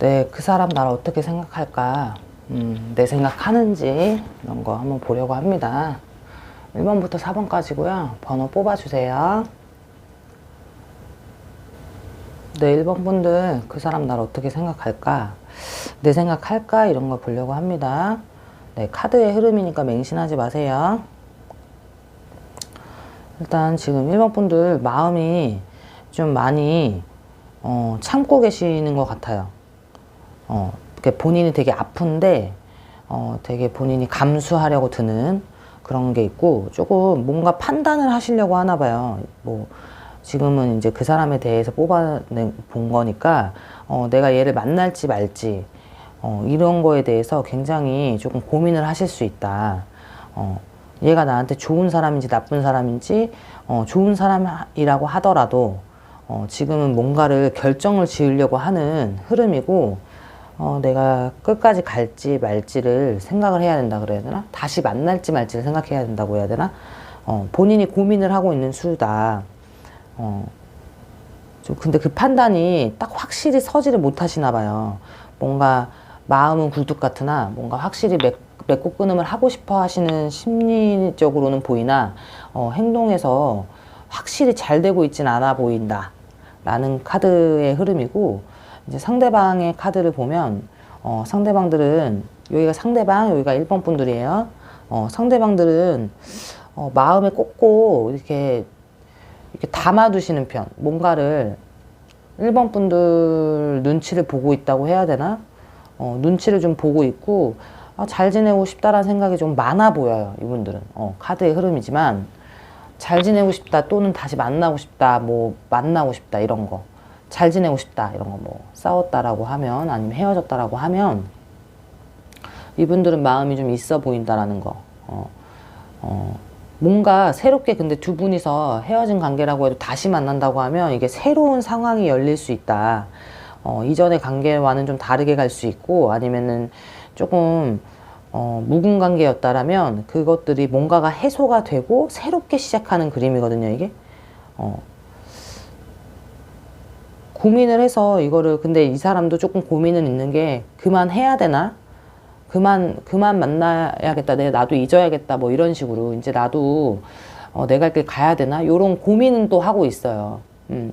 네, 그 사람 나를 어떻게 생각할까? 음, 내 생각하는지 이런 거 한번 보려고 합니다. 1번부터 4번까지고요. 번호 뽑아주세요. 네, 1번 분들 그 사람 나를 어떻게 생각할까? 내 생각할까? 이런 거 보려고 합니다. 네, 카드의 흐름이니까 맹신하지 마세요. 일단 지금 1번 분들 마음이 좀 많이 어, 참고 계시는 것 같아요. 어, 그러니까 본인이 되게 아픈데 어, 되게 본인이 감수하려고 드는 그런 게 있고 조금 뭔가 판단을 하시려고 하나 봐요. 뭐 지금은 이제 그 사람에 대해서 뽑아낸 본 거니까 어, 내가 얘를 만날지 말지 어, 이런 거에 대해서 굉장히 조금 고민을 하실 수 있다. 어, 얘가 나한테 좋은 사람인지 나쁜 사람인지 어, 좋은 사람이라고 하더라도 어, 지금은 뭔가를 결정을 지으려고 하는 흐름이고 어, 내가 끝까지 갈지 말지를 생각을 해야 된다 그래야 되나? 다시 만날지 말지를 생각해야 된다고 해야 되나? 어, 본인이 고민을 하고 있는 수다. 어, 좀 근데 그 판단이 딱 확실히 서지를 못 하시나 봐요. 뭔가 마음은 굴뚝 같으나 뭔가 확실히 맺, 맺고 끊음을 하고 싶어 하시는 심리적으로는 보이나 어, 행동에서 확실히 잘 되고 있진 않아 보인다. 라는 카드의 흐름이고 이제 상대방의 카드를 보면 어, 상대방들은 여기가 상대방 여기가 1번 분들이에요. 어, 상대방들은 어, 마음에 꽂고 이렇게 이렇게 담아두시는 편 뭔가를 1번 분들 눈치를 보고 있다고 해야 되나? 어, 눈치를 좀 보고 있고 아, 잘 지내고 싶다라는 생각이 좀 많아 보여요. 이분들은 어, 카드의 흐름이지만 잘 지내고 싶다 또는 다시 만나고 싶다 뭐 만나고 싶다 이런 거 잘 지내고 싶다 이런 거 뭐 싸웠다라고 하면 아니면 헤어졌다라고 하면 이분들은 마음이 좀 있어 보인다라는 거 어, 어, 뭔가 새롭게 근데 두 분이서 헤어진 관계라고 해도 다시 만난다고 하면 이게 새로운 상황이 열릴 수 있다 어, 이전의 관계와는 좀 다르게 갈 수 있고 아니면은 조금 어, 묵은 관계였다라면 그것들이 뭔가가 해소가 되고 새롭게 시작하는 그림이거든요, 이게. 어. 고민을 해서 이거를 근데 이 사람도 조금 고민은 있는 게 그만 해야 되나? 그만 그만 만나야겠다. 내 나도 잊어야겠다. 뭐 이런 식으로 이제 나도 어, 내갈길 가야 되나? 요런 고민은 또 하고 있어요. 음.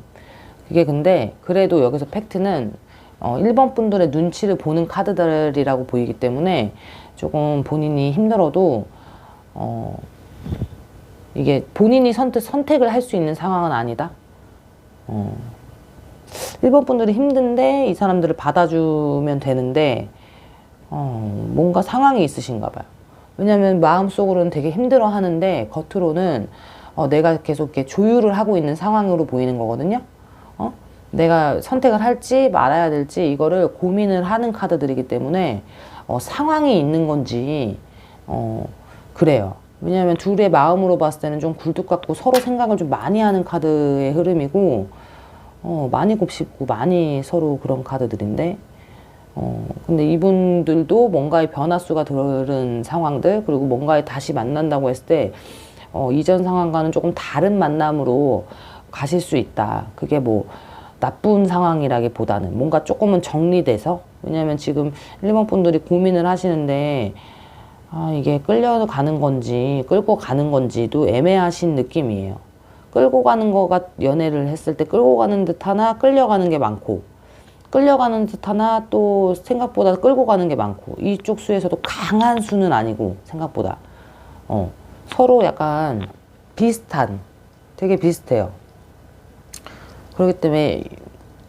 그게 근데 그래도 여기서 팩트는 어, 1번 분들의 눈치를 보는 카드들이라고 보이기 때문에 조금 본인이 힘들어도 어, 이게 본인이 선택, 선택을 할 수 있는 상황은 아니다. 어. 1번 분들이 힘든데 이 사람들을 받아주면 되는데 어, 뭔가 상황이 있으신가 봐요. 왜냐면 마음속으로는 되게 힘들어 하는데 겉으로는 어, 내가 계속 이렇게 조율을 하고 있는 상황으로 보이는 거거든요. 어? 내가 선택을 할지 말아야 될지 이거를 고민을 하는 카드들이기 때문에 어, 상황이 있는 건지 어, 그래요. 왜냐하면 둘의 마음으로 봤을 때는 좀 굴뚝 같고 서로 생각을 좀 많이 하는 카드의 흐름이고 어, 많이 곱씹고 많이 서로 그런 카드들인데 어, 근데 이분들도 뭔가의 변화수가 들은 상황들 그리고 뭔가에 다시 만난다고 했을 때 어, 이전 상황과는 조금 다른 만남으로 가실 수 있다. 그게 뭐 나쁜 상황이라기보다는 뭔가 조금은 정리돼서 왜냐하면 지금 일본 분들이 고민을 하시는데 아 이게 끌려가는 건지 끌고 가는 건지도 애매하신 느낌이에요. 끌고 가는 거가 연애를 했을 때 끌고 가는 듯 하나 끌려가는 게 많고 끌려가는 듯 하나 또 생각보다 끌고 가는 게 많고 이쪽 수에서도 강한 수는 아니고 생각보다 어 서로 약간 비슷한 되게 비슷해요. 그렇기 때문에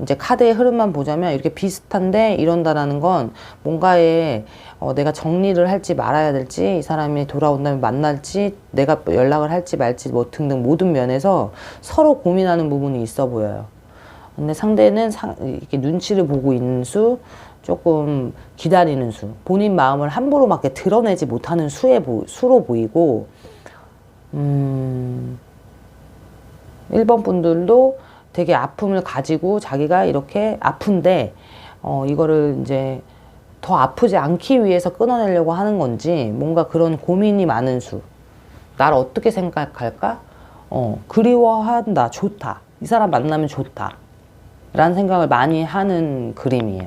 이제 카드의 흐름만 보자면 이렇게 비슷한데 이런다라는 건 뭔가에 어, 내가 정리를 할지 말아야 될지 이 사람이 돌아온다면 만날지 내가 연락을 할지 말지 뭐 등등 모든 면에서 서로 고민하는 부분이 있어 보여요. 근데 상대는 상, 이렇게 눈치를 보고 있는 수, 조금 기다리는 수, 본인 마음을 함부로 막 드러내지 못하는 수에 보, 수로 보이고, 음, 1번 분들도 되게 아픔을 가지고 자기가 이렇게 아픈데 어 이거를 이제 더 아프지 않기 위해서 끊어내려고 하는 건지 뭔가 그런 고민이 많은 수. 나를 어떻게 생각할까? 어 그리워한다. 좋다. 이 사람 만나면 좋다. 라는 생각을 많이 하는 그림이에요.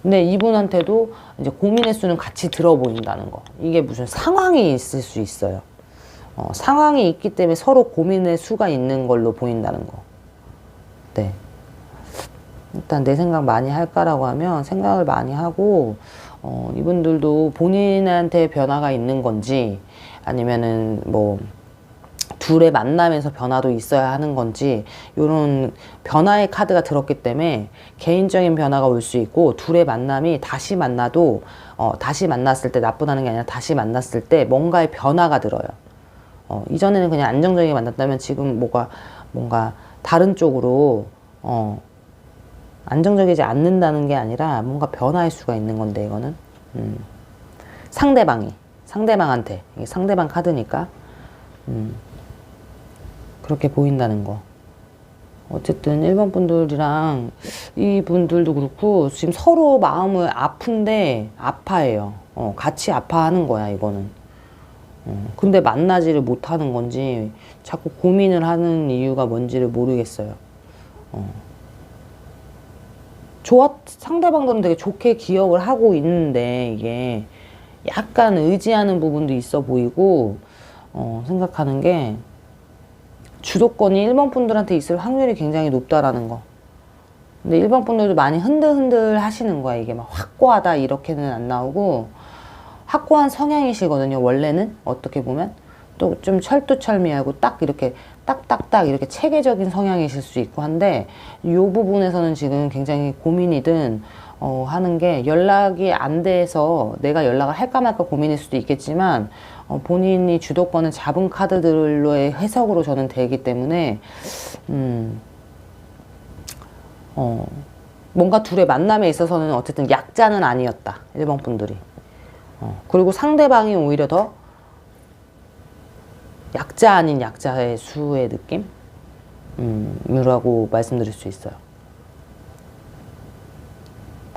근데 이분한테도 이제 고민의 수는 같이 들어 보인다는 거. 이게 무슨 상황이 있을 수 있어요. 어, 상황이 있기 때문에 서로 고민의 수가 있는 걸로 보인다는 거. 네. 일단 내 생각 많이 할까라고 하면 생각을 많이 하고 어, 이분들도 본인한테 변화가 있는 건지 아니면은 뭐 둘의 만남에서 변화도 있어야 하는 건지 이런 변화의 카드가 들었기 때문에 개인적인 변화가 올 수 있고 둘의 만남이 다시 만나도 어, 다시 만났을 때 나쁘다는 게 아니라 다시 만났을 때 뭔가의 변화가 들어요. 어, 이전에는 그냥 안정적이게 만났다면 지금 뭐가 뭔가 다른 쪽으로 어, 안정적이지 않는다는 게 아니라 뭔가 변화할 수가 있는 건데 이거는 음. 상대방이 상대방한테 상대방 카드니까 음. 그렇게 보인다는 거. 어쨌든 1번 분들이랑 이 분들도 그렇고 지금 서로 마음을 아픈데 아파해요. 어, 같이 아파하는 거야 이거는. 어, 근데 만나지를 못하는 건지 자꾸 고민을 하는 이유가 뭔지를 모르겠어요. 어. 좋았 상대방들은 되게 좋게 기억을 하고 있는데 이게 약간 의지하는 부분도 있어 보이고 어, 생각하는 게 주도권이 1번 분들한테 있을 확률이 굉장히 높다라는 거. 근데 1번 분들도 많이 흔들흔들 하시는 거야. 이게 막 확고하다 이렇게는 안 나오고 확고한 성향이시거든요. 원래는 어떻게 보면 또 좀 철두철미하고 딱 이렇게 딱딱딱 이렇게 체계적인 성향이실 수 있고 한데 이 부분에서는 지금 굉장히 고민이든 어, 하는 게 연락이 안 돼서 내가 연락을 할까 말까 고민일 수도 있겠지만 어, 본인이 주도권을 잡은 카드들로의 해석으로 저는 되기 때문에 음, 어, 뭔가 둘의 만남에 있어서는 어쨌든 약자는 아니었다. 1번 분들이. 어, 그리고 상대방이 오히려 더 약자 아닌 약자의 수의 느낌? 음, 이라고 말씀드릴 수 있어요.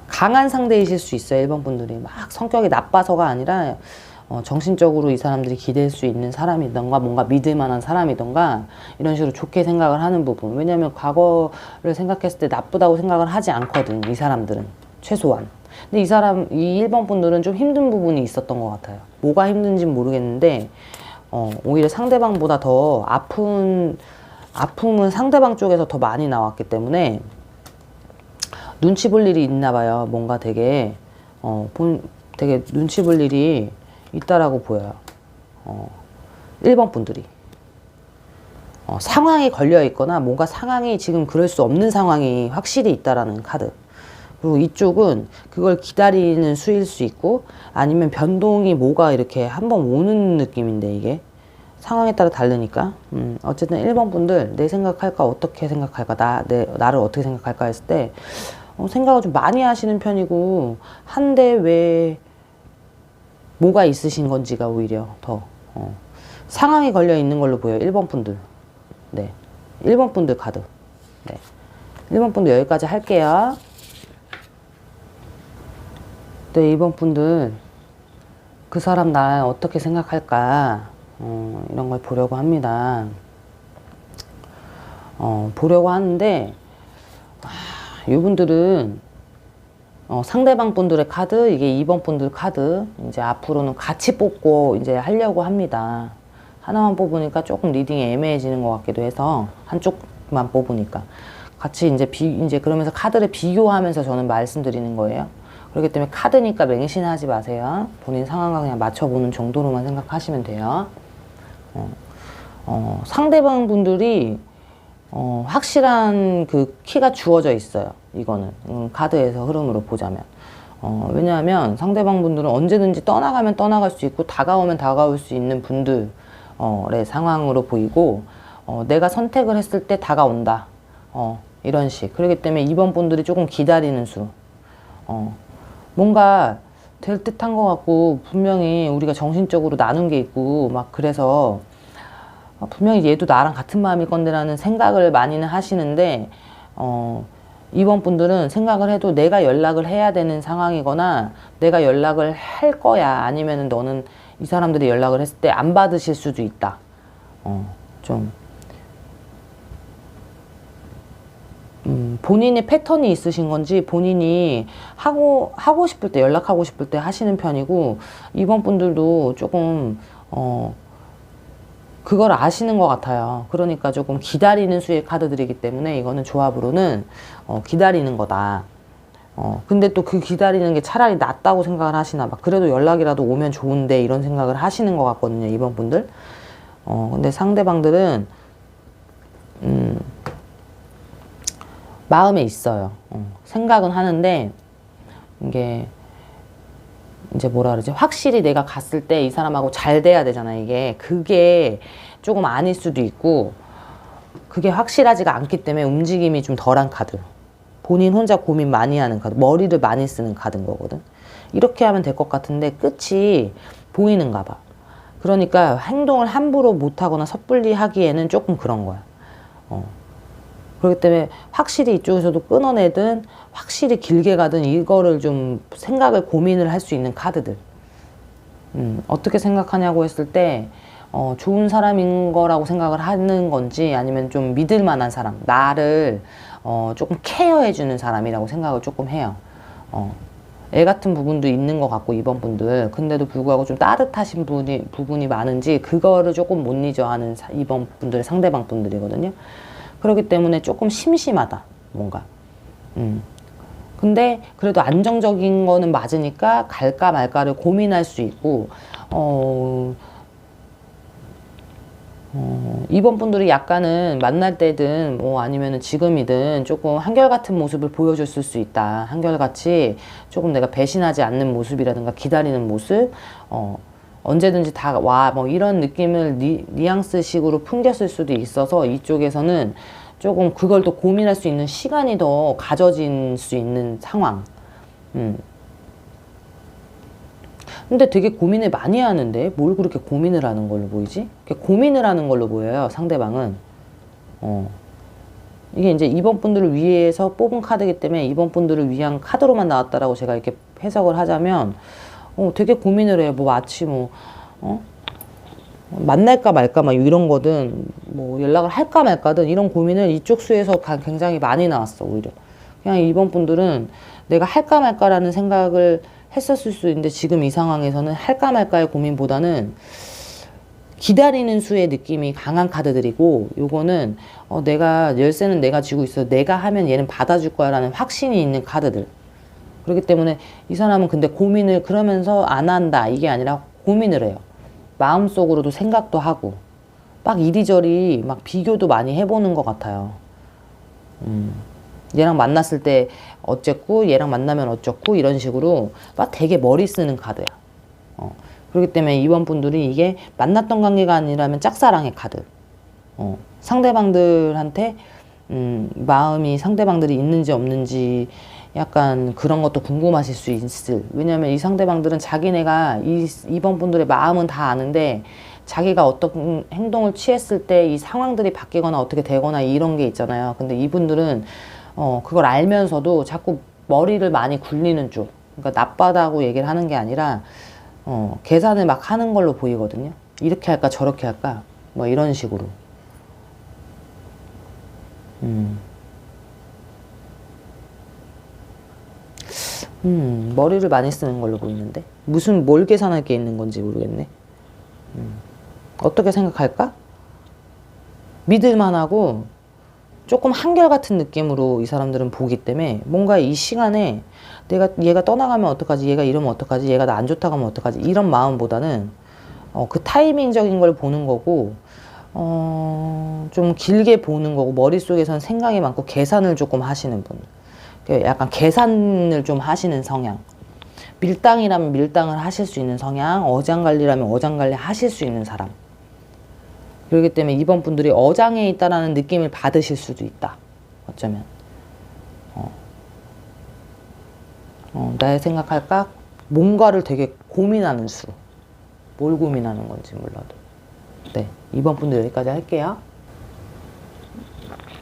강한 상대이실 수 있어요. 1번 분들이. 막 성격이 나빠서가 아니라 어, 정신적으로 이 사람들이 기댈 수 있는 사람이던가 뭔가 믿을 만한 사람이던가 이런 식으로 좋게 생각을 하는 부분. 왜냐면 과거를 생각했을 때 나쁘다고 생각을 하지 않거든. 이 사람들은. 최소한. 근데 이 사람, 이 1번 분들은 좀 힘든 부분이 있었던 것 같아요. 뭐가 힘든지는 모르겠는데, 어, 오히려 상대방보다 더 아픈, 아픔은 상대방 쪽에서 더 많이 나왔기 때문에 눈치 볼 일이 있나 봐요. 뭔가 되게, 어, 본, 되게 눈치 볼 일이 있다라고 보여요. 어, 1번 분들이. 어, 상황이 걸려 있거나 뭔가 상황이 지금 그럴 수 없는 상황이 확실히 있다라는 카드. 그리고 이쪽은 그걸 기다리는 수일 수 있고 아니면 변동이 뭐가 이렇게 한번 오는 느낌인데 이게. 상황에 따라 다르니까. 음, 어쨌든 1번 분들 내 생각할까 어떻게 생각할까 나, 내, 나를 어떻게 생각할까 했을 때 어, 생각을 좀 많이 하시는 편이고 한데 왜 뭐가 있으신 건지가 오히려 더 어, 상황이 걸려 있는 걸로 보여요 1번 분들. 네. 1번 분들 카드 네. 1번 분들 여기까지 할게요 네, 이번 분들 그 사람 날 어떻게 생각할까 어, 이런 걸 보려고 합니다. 어, 보려고 하는데 아, 이분들은 어, 상대방 분들의 카드 이게 2번 분들 카드 이제 앞으로는 같이 뽑고 이제 하려고 합니다. 하나만 뽑으니까 조금 리딩이 애매해지는 것 같기도 해서 한쪽만 뽑으니까 같이 이제 비 이제 그러면서 카드를 비교하면서 저는 말씀드리는 거예요. 그렇기 때문에 카드니까 맹신하지 마세요. 본인 상황과 그냥 맞춰보는 정도로만 생각하시면 돼요. 어, 어, 상대방 분들이 어, 확실한 그 키가 주어져 있어요. 이거는 음, 카드에서 흐름으로 보자면. 어, 왜냐하면 상대방 분들은 언제든지 떠나가면 떠나갈 수 있고 다가오면 다가올 수 있는 분들의 상황으로 보이고 어, 내가 선택을 했을 때 다가온다. 어, 이런 식. 그렇기 때문에 이번 분들이 조금 기다리는 수. 어, 뭔가 될 듯한 것 같고 분명히 우리가 정신적으로 나눈 게 있고 막 그래서 아, 분명히 얘도 나랑 같은 마음일 건데라는 생각을 많이는 하시는데 어 이번 분들은 생각을 해도 내가 연락을 해야 되는 상황이거나 내가 연락을 할 거야 아니면은 너는 이 사람들이 연락을 했을 때 안 받으실 수도 있다. 어 좀 음, 음, 본인의 패턴이 있으신 건지 본인이 하고 하고 싶을 때 연락하고 싶을 때 하시는 편이고 이번 분들도 조금 어 그걸 아시는 것 같아요. 그러니까 조금 기다리는 수의 카드들이기 때문에 이거는 조합으로는 어, 기다리는 거다. 어, 근데 또 그 기다리는 게 차라리 낫다고 생각을 하시나 봐. 그래도 연락이라도 오면 좋은데 이런 생각을 하시는 것 같거든요. 이번 분들. 어, 근데 상대방들은, 음, 마음에 있어요. 어, 생각은 하는데, 이게, 이제 뭐라 그러지? 확실히 내가 갔을 때 이 사람하고 잘 돼야 되잖아, 이게. 그게 조금 아닐 수도 있고, 그게 확실하지가 않기 때문에 움직임이 좀 덜한 카드. 본인 혼자 고민 많이 하는 카드. 머리를 많이 쓰는 카드인 거거든. 이렇게 하면 될 것 같은데 끝이 보이는가 봐. 그러니까 행동을 함부로 못하거나 섣불리 하기에는 조금 그런 거야. 어. 그렇기 때문에 확실히 이쪽에서도 끊어내든 확실히 길게 가든 이거를 좀 생각을 고민을 할 수 있는 카드들. 음, 어떻게 생각하냐고 했을 때, 어, 좋은 사람인 거라고 생각을 하는 건지 아니면 좀 믿을 만한 사람, 나를 어, 조금 케어해 주는 사람이라고 생각을 조금 해요. 어, 애 같은 부분도 있는 것 같고, 이번 분들. 근데도 불구하고 좀 따뜻하신 분이, 부분이 많은지, 그거를 조금 못 잊어 하는 사- 이번 분들의 상대방 분들이거든요. 그렇기 때문에 조금 심심하다, 뭔가. 음. 근데 그래도 안정적인 거는 맞으니까 갈까 말까를 고민할 수 있고, 어, 어, 이번 분들이 약간은 만날 때든 뭐 아니면은 지금이든 조금 한결같은 모습을 보여줬을 수 있다. 한결같이 조금 내가 배신하지 않는 모습이라든가 기다리는 모습, 어, 언제든지 다 와, 뭐 이런 느낌을 니, 뉘앙스식으로 풍겼을 수도 있어서 이쪽에서는 조금 그걸 더 고민할 수 있는 시간이 더 가져질 수 있는 상황. 음. 근데 되게 고민을 많이 하는데 뭘 그렇게 고민을 하는 걸로 보이지? 고민을 하는 걸로 보여요, 상대방은. 어. 이게 이제 이번 분들을 위해서 뽑은 카드이기 때문에 이번 분들을 위한 카드로만 나왔다라고 제가 이렇게 해석을 하자면 어, 되게 고민을 해요. 뭐 마치 뭐 어? 만날까 말까 막 이런 거든 뭐 연락을 할까 말까든 이런 고민을 이쪽 수에서 가- 굉장히 많이 나왔어 오히려 그냥 이번 분들은 내가 할까 말까라는 생각을 했었을 수 있는데 지금 이 상황에서는 할까 말까의 고민보다는 기다리는 수의 느낌이 강한 카드들이고 요거는 어, 내가 열쇠는 내가 쥐고 있어 내가 하면 얘는 받아줄 거야라는 확신이 있는 카드들 그렇기 때문에 이 사람은 근데 고민을 그러면서 안 한다 이게 아니라 고민을 해요 마음속으로도 생각도 하고 막 이리저리 막 비교도 많이 해보는 것 같아요 음. 얘랑 만났을 때 어쨌고 얘랑 만나면 어쩌고 이런 식으로 막 되게 머리 쓰는 카드야 어. 그렇기 때문에 이번 분들이 이게 만났던 관계가 아니라면 짝사랑의 카드. 어. 상대방들한테 음, 마음이 상대방들이 있는지 없는지 약간 그런 것도 궁금하실 수 있을. 왜냐면 이 상대방들은 자기네가 이, 이번 분들의 마음은 다 아는데 자기가 어떤 행동을 취했을 때 이 상황들이 바뀌거나 어떻게 되거나 이런 게 있잖아요. 근데 이분들은 어, 그걸 알면서도 자꾸 머리를 많이 굴리는 쪽. 그러니까 나빠다고 얘기를 하는 게 아니라 어, 계산을 막 하는 걸로 보이거든요. 이렇게 할까 저렇게 할까 뭐 이런 식으로. 음. 음, 머리를 많이 쓰는 걸로 보이는데 무슨 뭘 계산할 게 있는 건지 모르겠네. 음. 어떻게 생각할까? 믿을만하고 조금 한결같은 느낌으로 이 사람들은 보기 때문에 뭔가 이 시간에 내가 얘가 떠나가면 어떡하지 얘가 이러면 어떡하지 얘가 나 안 좋다고 하면 어떡하지 이런 마음보다는 어, 그 타이밍적인 걸 보는 거고 어, 좀 길게 보는 거고 머릿속에선 생각이 많고 계산을 조금 하시는 분그 약간 계산을 좀 하시는 성향 밀당이라면 밀당을 하실 수 있는 성향 어장관리라면 어장관리 하실 수 있는 사람 그렇기 때문에 이번 분들이 어장에 있다라는 느낌을 받으실 수도 있다. 어쩌면. 어. 어, 나의 생각할까? 뭔가를 되게 고민하는 수. 뭘 고민하는 건지 몰라도. 네. 2번 분들 여기까지 할게요.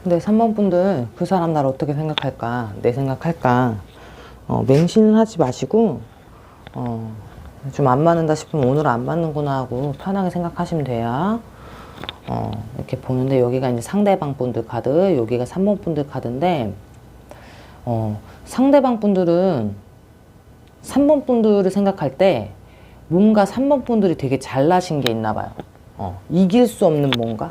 근데 3번 분들 그 사람 나를 어떻게 생각할까? 내 생각할까? 어, 맹신을 하지 마시고, 어, 좀 안 맞는다 싶으면 오늘 안 맞는구나 하고 편하게 생각하시면 돼요. 어, 이렇게 보는데 여기가 이제 상대방 분들 카드, 여기가 3번 분들 카드인데 어, 상대방 분들은 3번 분들을 생각할 때 뭔가 3번 분들이 되게 잘나신 게 있나 봐요. 어, 이길 수 없는 뭔가?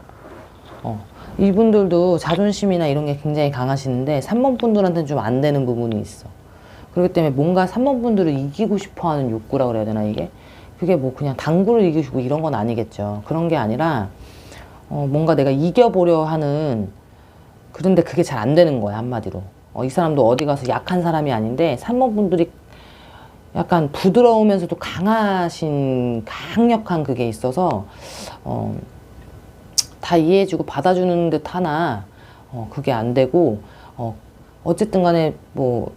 어, 이분들도 자존심이나 이런 게 굉장히 강하시는데 3번 분들한테는 좀 안 되는 부분이 있어. 그렇기 때문에 뭔가 3번 분들을 이기고 싶어 하는 욕구라 그래야 되나, 이게? 그게 뭐 그냥 당구를 이기시고 이런 건 아니겠죠. 그런 게 아니라, 어, 뭔가 내가 이겨보려 하는, 그런데 그게 잘 안 되는 거야, 한마디로. 어, 이 사람도 어디 가서 약한 사람이 아닌데, 3번 분들이 약간 부드러우면서도 강하신, 강력한 그게 있어서, 어, 다 이해해주고 받아주는 듯 하나, 어, 그게 안 되고, 어, 어쨌든 간에 뭐,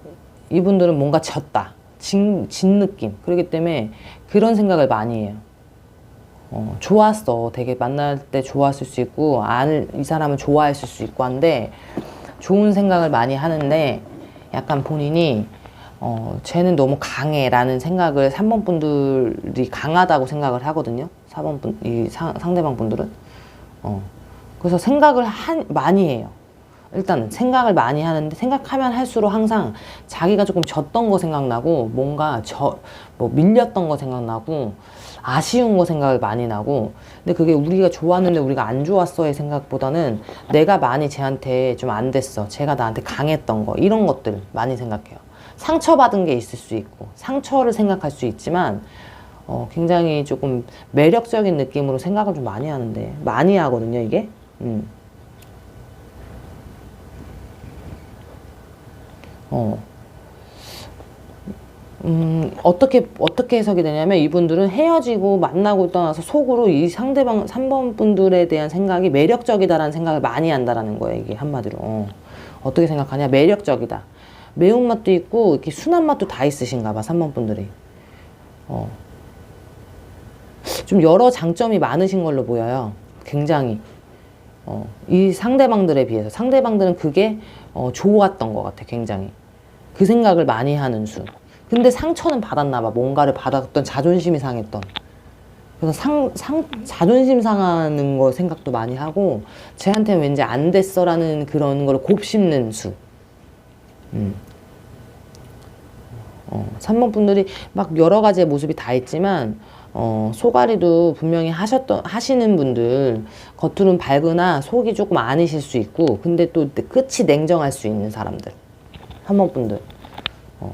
이분들은 뭔가 졌다. 진, 진 느낌. 그렇기 때문에 그런 생각을 많이 해요. 어, 좋았어. 되게 만날 때 좋았을 수 있고, 안, 이 사람을 좋아했을 수 있고 한데, 좋은 생각을 많이 하는데, 약간 본인이, 어, 쟤는 너무 강해. 라는 생각을 3번 분들이 강하다고 생각을 하거든요. 4번 분, 이 상, 상대방 분들은. 어. 그래서 생각을 한, 많이 해요. 일단 생각을 많이 하는데 생각하면 할수록 항상 자기가 조금 졌던 거 생각나고 뭔가 저, 뭐 밀렸던 거 생각나고 아쉬운 거 생각을 많이 나고 근데 그게 우리가 좋았는데 우리가 안 좋았어의 생각보다는 내가 많이 쟤한테 좀 안 됐어. 제가 나한테 강했던 거 이런 것들 많이 생각해요. 상처받은 게 있을 수 있고 상처를 생각할 수 있지만 어, 굉장히 조금 매력적인 느낌으로 생각을 좀 많이 하는데 많이 하거든요 이게. 음. 어. 음, 어떻게, 어떻게 해석이 되냐면 이분들은 헤어지고 만나고 떠나서 속으로 이 상대방 3번 분들에 대한 생각이 매력적이다라는 생각을 많이 한다라는 거예요, 이게 한마디로. 어. 어떻게 생각하냐? 매력적이다. 매운맛도 있고, 이렇게 순한 맛도 다 있으신가 봐, 3번 분들이. 어. 좀 여러 장점이 많으신 걸로 보여요. 굉장히. 어, 이 상대방들에 비해서. 상대방들은 그게 어, 좋았던 것 같아, 굉장히. 그 생각을 많이 하는 수. 근데 상처는 받았나 봐. 뭔가를 받았던 자존심이 상했던. 그래서 상, 상, 자존심 상하는 거 생각도 많이 하고, 쟤한테는 왠지 안 됐어라는 그런 걸 곱씹는 수. 음. 어, 3번 분들이 막 여러 가지의 모습이 다 있지만, 어, 소가리도 분명히 하셨던, 하시는 분들, 겉으로는 밝으나 속이 조금 아니실 수 있고, 근데 또 끝이 냉정할 수 있는 사람들. 3번 분들. 어.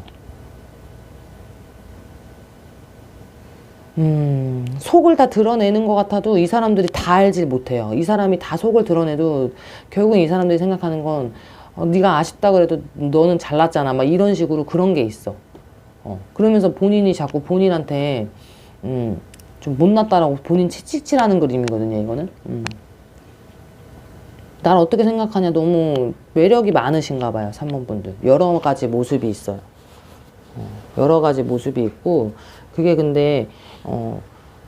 음, 속을 다 드러내는 것 같아도 이 사람들이 다 알지 못해요. 이 사람이 다 속을 드러내도 결국은 이 사람들이 생각하는 건 어, 네가 아쉽다 그래도 너는 잘났잖아. 막 이런 식으로 그런 게 있어. 어, 그러면서 본인이 자꾸 본인한테 음, 좀 못났다라고 본인 치치치라는 그림이거든요. 이거는. 음. 날 어떻게 생각하냐 너무 매력이 많으신가 봐요. 3번 분들. 여러 가지 모습이 있어요. 어, 여러 가지 모습이 있고 그게 근데 어,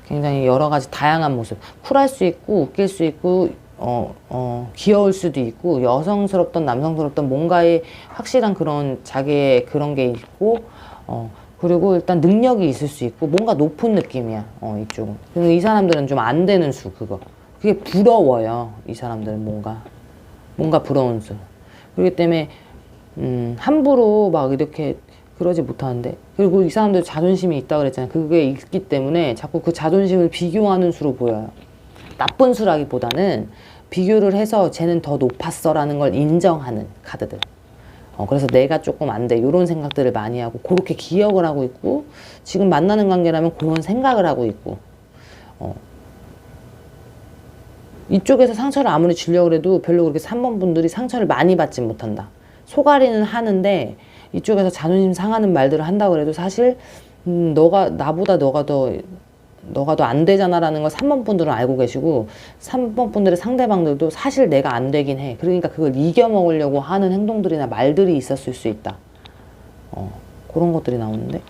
굉장히 여러 가지 다양한 모습. 쿨할 수 있고 웃길 수 있고 어, 어, 귀여울 수도 있고 여성스럽던 남성스럽던 뭔가의 확실한 그런 자기의 그런 게 있고 어, 그리고 일단 능력이 있을 수 있고 뭔가 높은 느낌이야. 어, 이쪽은. 근데 이 사람들은 좀 안 되는 수 그거. 그게 부러워요. 이 사람들은 뭔가 뭔가 부러운 수. 그렇기 때문에 음, 함부로 막 이렇게 그러지 못하는데 그리고 이 사람들 자존심이 있다 그랬잖아요. 그게 있기 때문에 자꾸 그 자존심을 비교하는 수로 보여요. 나쁜 수라기보다는 비교를 해서 쟤는 더 높았어 라는 걸 인정하는 카드들. 어, 그래서 내가 조금 안 돼. 이런 생각들을 많이 하고, 그렇게 기억을 하고 있고, 지금 만나는 관계라면 그런 생각을 하고 있고, 어. 이쪽에서 상처를 아무리 주려고 해도 별로 그렇게 3번 분들이 상처를 많이 받지 못한다. 소가리는 하는데, 이쪽에서 자존심 상하는 말들을 한다 그래도 사실, 음, 너가, 나보다 너가 더, 너가 더안 되잖아라는 걸 3번 분들은 알고 계시고 3번 분들의 상대방들도 사실 내가 안 되긴 해. 그러니까 그걸 이겨 먹으려고 하는 행동들이나 말들이 있었을 수 있다. 어, 그런 것들이 나오는데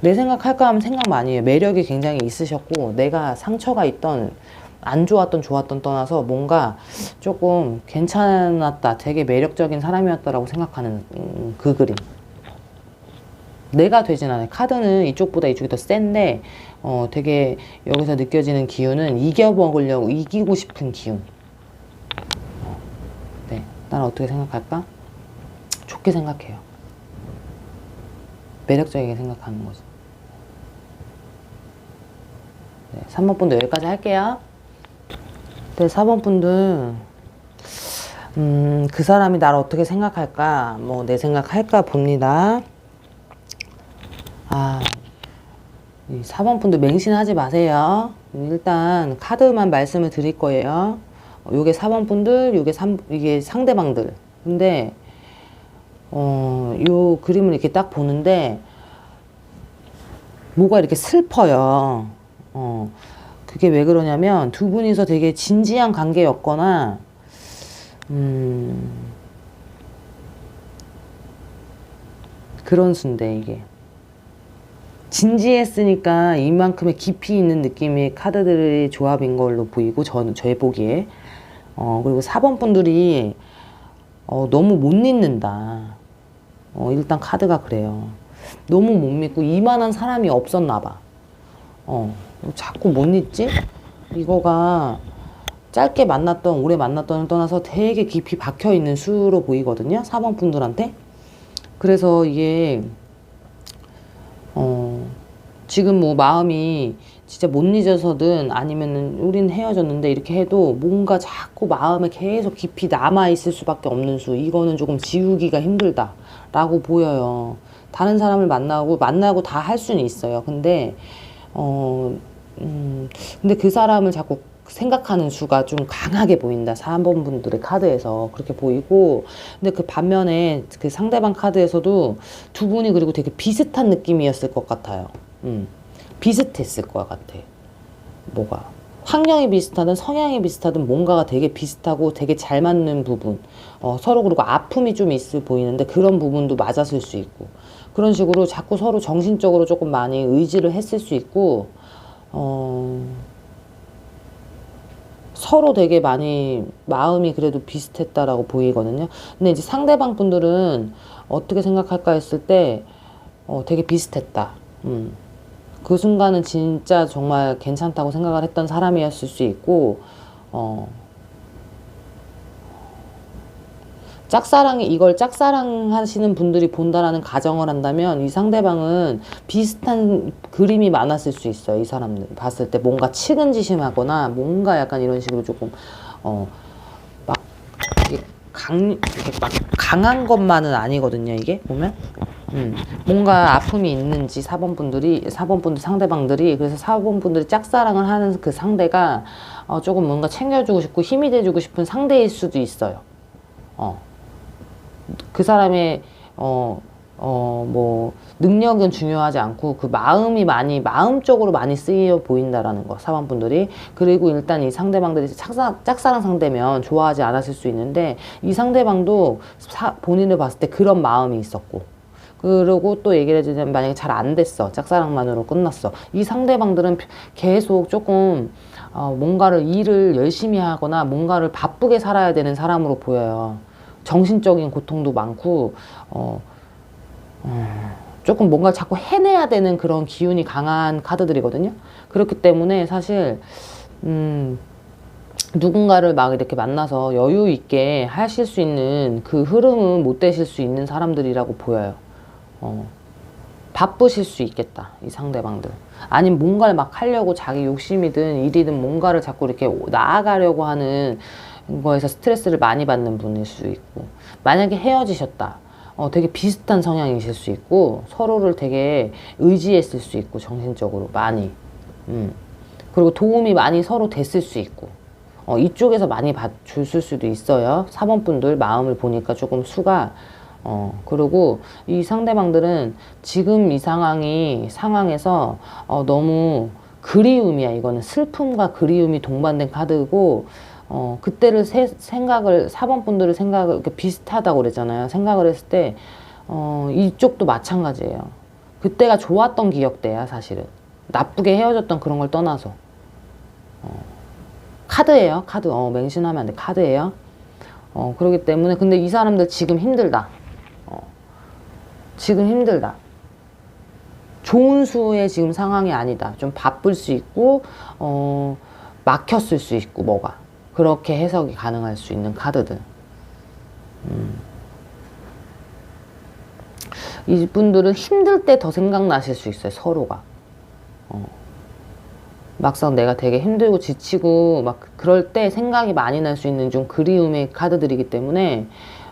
내 생각할까 하면 생각 많이 해요. 매력이 굉장히 있으셨고 내가 상처가 있던 안 좋았던 좋았던 떠나서 뭔가 조금 괜찮았다. 되게 매력적인 사람이었다라고 생각하는 음, 그 그림. 내가 되진 않아요. 카드는 이쪽보다 이쪽이 더 센데, 어, 되게 여기서 느껴지는 기운은 이겨먹으려고, 이기고 싶은 기운. 어, 네. 나는 어떻게 생각할까? 좋게 생각해요. 매력적이게 생각하는 거죠. 네, 3번 분도 여기까지 할게요. 네, 4번 분들, 음, 그 사람이 나를 어떻게 생각할까, 뭐, 내 생각할까 봅니다. 아, 이 4번 분들 맹신하지 마세요. 일단 카드만 말씀을 드릴 거예요. 어, 요게 4번 분들, 요게 3, 이게 상대방들. 근데, 어, 요 그림을 이렇게 딱 보는데, 뭐가 이렇게 슬퍼요. 어, 그게 왜 그러냐면 두 분이서 되게 진지한 관계였거나, 음, 그런 수인데, 이게. 진지했으니까 이만큼의 깊이 있는 느낌의 카드들의 조합인 걸로 보이고, 저의 보기에. 어, 그리고 4번 분들이, 어, 너무 못 잊는다. 어, 일단 카드가 그래요. 너무 못 믿고 이만한 사람이 없었나 봐. 어, 자꾸 못 잊지? 이거가 짧게 만났던, 오래 만났던을 떠나서 되게 깊이 박혀 있는 수로 보이거든요. 4번 분들한테. 그래서 이게, 어, 지금 뭐 마음이 진짜 못 잊어서든 아니면은 우린 헤어졌는데 이렇게 해도 뭔가 자꾸 마음에 계속 깊이 남아 있을 수밖에 없는 수. 이거는 조금 지우기가 힘들다 라고 보여요. 다른 사람을 만나고 만나고 다 할 수는 있어요. 근데 어, 음, 근데 그 사람을 자꾸 생각하는 수가 좀 강하게 보인다. 4번 분들의 카드에서 그렇게 보이고. 근데 그 반면에 그 상대방 카드에서도 두 분이 그리고 되게 비슷한 느낌이었을 것 같아요. 음, 비슷했을 것 같아. 뭐가. 환경이 비슷하든 성향이 비슷하든 뭔가가 되게 비슷하고 되게 잘 맞는 부분. 어, 서로 그리고 아픔이 좀 있어 보이는데 그런 부분도 맞았을 수 있고. 그런 식으로 자꾸 서로 정신적으로 조금 많이 의지를 했을 수 있고, 어, 서로 되게 많이 마음이 그래도 비슷했다라고 보이거든요. 근데 이제 상대방 분들은 어떻게 생각할까 했을 때, 어, 되게 비슷했다. 음. 그 순간은 진짜 정말 괜찮다고 생각을 했던 사람이었을 수 있고, 어, 짝사랑이 이걸 짝사랑 하시는 분들이 본다라는 가정을 한다면 이 상대방은 비슷한 그림이 많았을 수 있어요. 이 사람들 봤을 때 뭔가 측은지심하거나 뭔가 약간 이런 식으로 조금 어막 강 막 강한 것만은 아니거든요. 이게 보면 음, 뭔가 아픔이 있는지 4번 분들이 4번 분들 상대방들이 그래서 4번 분들이 짝사랑을 하는 그 상대가 어, 조금 뭔가 챙겨주고 싶고 힘이 돼주고 싶은 상대일 수도 있어요. 어. 그 사람의 어, 어, 뭐, 능력은 중요하지 않고 그 마음이 많이, 마음적으로 많이 쓰여 보인다라는 거, 사관분들이. 그리고 일단 이 상대방들이 짝사, 짝사랑 상대면 좋아하지 않았을 수 있는데 이 상대방도 사, 본인을 봤을 때 그런 마음이 있었고. 그리고 또 얘기를 해주자면 만약에 잘 안 됐어. 짝사랑만으로 끝났어. 이 상대방들은 계속 조금 어, 뭔가를 일을 열심히 하거나 뭔가를 바쁘게 살아야 되는 사람으로 보여요. 정신적인 고통도 많고 어, 어, 조금 뭔가 자꾸 해내야 되는 그런 기운이 강한 카드들이거든요. 그렇기 때문에 사실 음, 누군가를 막 이렇게 만나서 여유 있게 하실 수 있는 그 흐름은 못 되실 수 있는 사람들이라고 보여요. 어, 바쁘실 수 있겠다 이 상대방들. 아니면 뭔가를 막 하려고 자기 욕심이든 일이든 뭔가를 자꾸 이렇게 나아가려고 하는 거에서 스트레스를 많이 받는 분일 수 있고 만약에 헤어지셨다 어, 되게 비슷한 성향이실 수 있고 서로를 되게 의지했을 수 있고 정신적으로 많이 음. 그리고 도움이 많이 서로 됐을 수 있고 어, 이쪽에서 많이 받줄 수도 있어요 4번 분들 마음을 보니까 조금 수가 어, 그리고 이 상대방들은 지금 이 상황이 상황에서 어, 너무 그리움이야 이거는 슬픔과 그리움이 동반된 카드고 어, 그때를 세, 생각을, 4번 분들의 생각을 비슷하다고 그랬잖아요. 생각을 했을 때, 어, 이쪽도 마찬가지예요. 그때가 좋았던 기억대야, 사실은. 나쁘게 헤어졌던 그런 걸 떠나서. 어, 카드예요, 카드. 어, 맹신하면 안 돼. 카드예요. 어, 그렇기 때문에, 근데 이 사람들 지금 힘들다. 어, 지금 힘들다. 좋은 수의 지금 상황이 아니다. 좀 바쁠 수 있고, 어, 막혔을 수 있고, 뭐가. 그렇게 해석이 가능할 수 있는 카드들. 음. 이분들은 힘들 때 더 생각나실 수 있어요, 서로가. 어. 막상 내가 되게 힘들고 지치고 막 그럴 때 생각이 많이 날 수 있는 좀 그리움의 카드들이기 때문에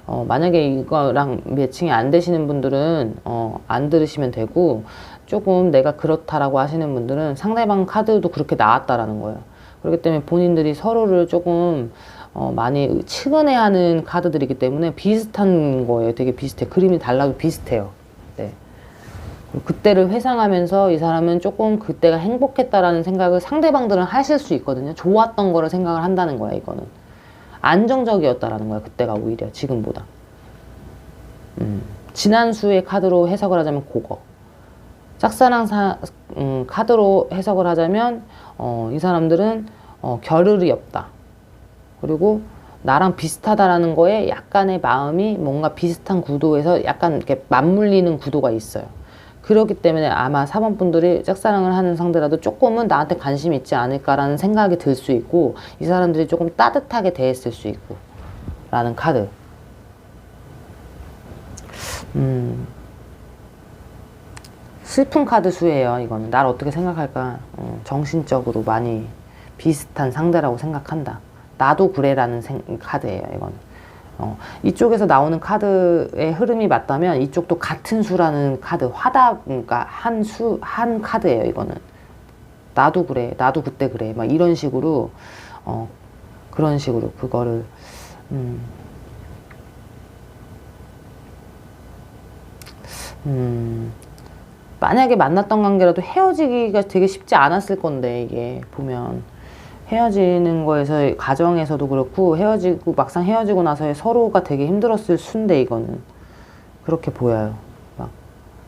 어, 만약에 이거랑 매칭이 안 되시는 분들은 어, 안 들으시면 되고 조금 내가 그렇다라고 하시는 분들은 상대방 카드도 그렇게 나왔다라는 거예요. 그렇기 때문에 본인들이 서로를 조금 어, 많이 측은해하는 카드들이기 때문에 비슷한 거예요. 되게 비슷해. 그림이 달라도 비슷해요. 네. 그때를 회상하면서 이 사람은 조금 그때가 행복했다라는 생각을 상대방들은 하실 수 있거든요. 좋았던 거를 생각을 한다는 거야, 이거는. 안정적이었다라는 거야, 그때가 오히려 지금보다. 음, 지난 수의 카드로 해석을 하자면 그거. 짝사랑 사, 음, 카드로 해석을 하자면 어, 이 사람들은 어, 겨를이 없다. 그리고 나랑 비슷하다라는 거에 약간의 마음이 뭔가 비슷한 구도에서 약간 이렇게 맞물리는 구도가 있어요. 그렇기 때문에 아마 4번 분들이 짝사랑을 하는 상대라도 조금은 나한테 관심이 있지 않을까라는 생각이 들 수 있고 이 사람들이 조금 따뜻하게 대했을 수 있고 라는 카드. 음. 슬픈 카드 수예요, 이거는. 날 어떻게 생각할까? 어, 정신적으로 많이 비슷한 상대라고 생각한다. 나도 그래라는 생, 카드예요, 이거는. 어, 이쪽에서 나오는 카드의 흐름이 맞다면 이쪽도 같은 수라는 카드, 화답, 그러니까 한 수, 한 카드예요, 이거는. 나도 그래, 나도 그때 그래. 막 이런 식으로, 어, 그런 식으로 그거를, 음, 음, 만약에 만났던 관계라도 헤어지기가 되게 쉽지 않았을 건데, 이게, 보면. 헤어지는 거에서, 가정에서도 그렇고, 헤어지고, 막상 헤어지고 나서 서로가 되게 힘들었을 순데, 이거는. 그렇게 보여요. 막.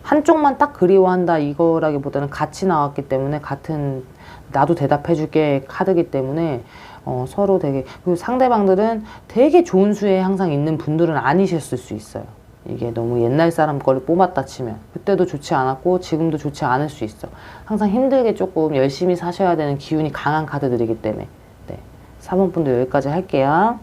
한쪽만 딱 그리워한다, 이거라기보다는 같이 나왔기 때문에, 같은, 나도 대답해줄게 카드기 때문에, 어, 서로 되게, 그리고 상대방들은 되게 좋은 수에 항상 있는 분들은 아니셨을 수 있어요. 이게 너무 옛날 사람 거를 뽑았다 치면 그때도 좋지 않았고 지금도 좋지 않을 수 있어. 항상 힘들게 조금 열심히 사셔야 되는 기운이 강한 카드들이기 때문에 네. 4번 분도 여기까지 할게요.